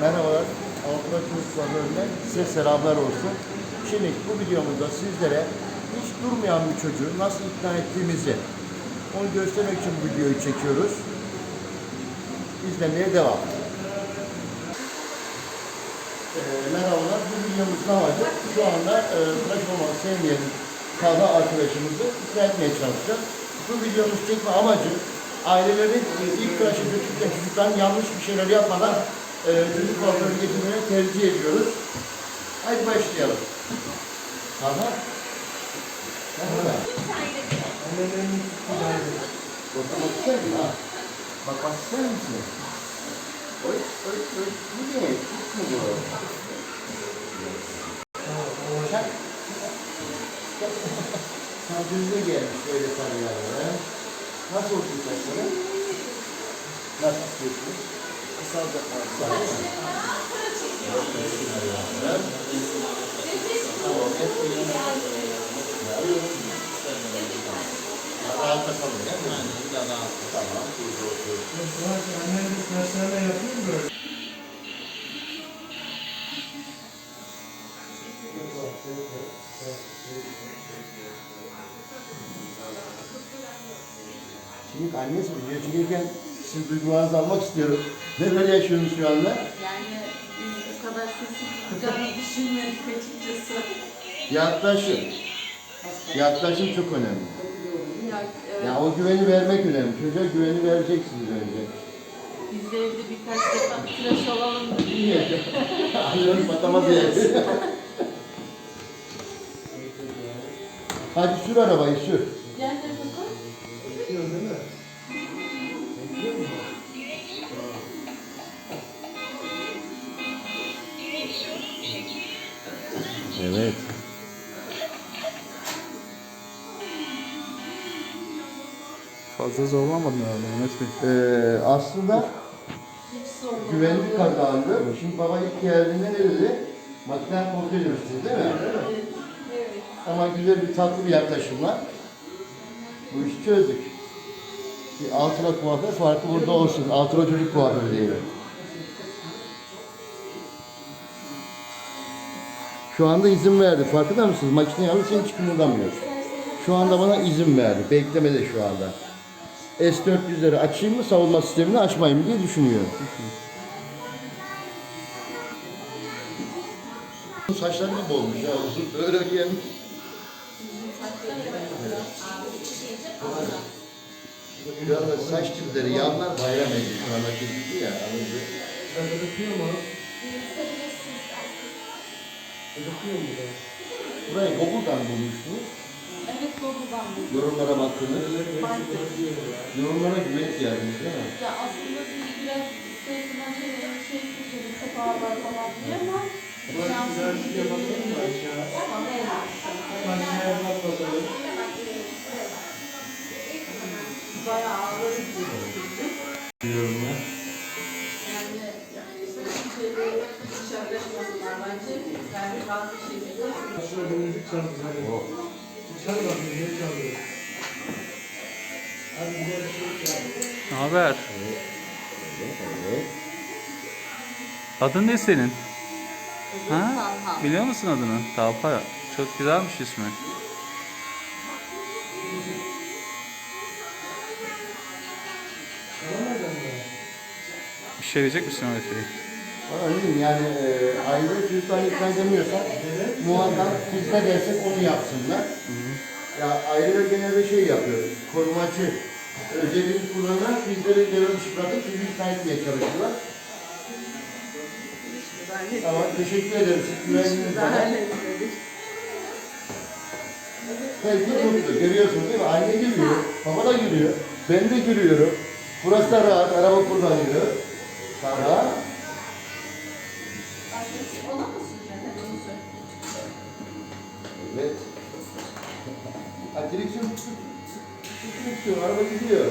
Merhabalar, Avrupa Çocuk Pazarı'ndan size selamlar olsun. Şimdi bu videomuzda sizlere hiç durmayan bir çocuğu nasıl ikna ettiğimizi onu göstermek için bu videoyu çekiyoruz. İzlemeye devam. Ee, merhabalar, bu videomuzun amacı şu anda e, tıraş olmak sevmeyen arkadaşımızı ikna etmeye çalışacağız. Bu videomuz çekme amacı ailelerin e, ilk tıraşı götürürken yanlış bir şeyler yapmadan e, çocuk kuaförü getirmeye tercih ediyoruz. Haydi başlayalım. Aha. Merhaba. Bakmak ister misin? Ha. Bakmak ister misin? Oy, oy, oy. Bu ne? Tut mu bu? Sen, sen düzde gelmiş böyle sarılarla. Nasıl olsun saçları? Nasıl istiyorsunuz? Birlikte. Rahat bakalım değil mi? Tamam, burada oturuyorsun. Annem de saçlarına yapıyor mu böyle? Şimdi annesi video çekirken siz duygularınızı almak istiyorum. Neler yaşıyorsunuz şu anda? Yani biz bu kadar sessiz düşünmedik açıkçası. Yaklaşın. Yaklaşım çok önemli. Ya, e, Ya o güveni vermek önemli. Çocuğa güveni vereceksiniz önce. biz de evde birkaç defa tıraş olalım. İyi. Anlıyorum patamaz yani. Hadi sür arabayı sür. Evet. Fazla zorlamadın herhalde Mehmet Bey. Ee, aslında güvenlik kazandı. Şimdi baba ilk geldiğinde ne dedi? Makine kontrol ediyorsunuz değil mi? Evet. Evet. Ama güzel bir tatlı bir yaklaşımla bu işi çözdük. Bir altıra kuaför farkı burada olsun. Altıra çocuk kuaförü diyelim. Şu anda izin verdi. Farkında mısınız? Makine yalnız hiç kımıldamıyor. Şu anda bana izin verdi. Beklemede şu anda. S400'leri açayım mı savunma sistemini açmayayım mı diye düşünüyor. Saçları gibi olmuş ya. Öyle gelmiş. Şu anda saç tipleri yanlar bayram ediyor. Şu anda gitti ya. Ben öpüyor mu? Öpüyor mu da? Burayı Google'dan bulmuşsunuz. Evet Google'dan buldum. Yorumlara baktınız. Yorumlara güvenip geldiniz değil mi? Ya aslında biz biraz sırasından şey, şey çok ağırlar falan diye ama Burası güzel bir şey yapalım mı aşağı? Tamam, evet. Aşağıya bak Ne haber? Adın ne senin? Ha? Biliyor musun adını? Talha. Çok güzelmiş ismi. Bir şey diyecek misin Mehmet Ama öyle yani e, aile çocuklarını ikna edemiyorsak muhakkak biz ne dersek onu yapsınlar. Ya aileler genelde şey yapıyor, korumacı özelliğini kullanarak bizleri devre dışı bırakıp bizi ikna etmeye çalışıyorlar. Tamam, teşekkür ederim. Siz bana. Herkes mutlu. Görüyorsunuz değil mi? Anne gülüyor, baba da gülüyor. Ben de gülüyorum. Burası da rahat, araba kullanıyor. Tamam. Evet. Ha, direksiyon tutuyor, araba gidiyor.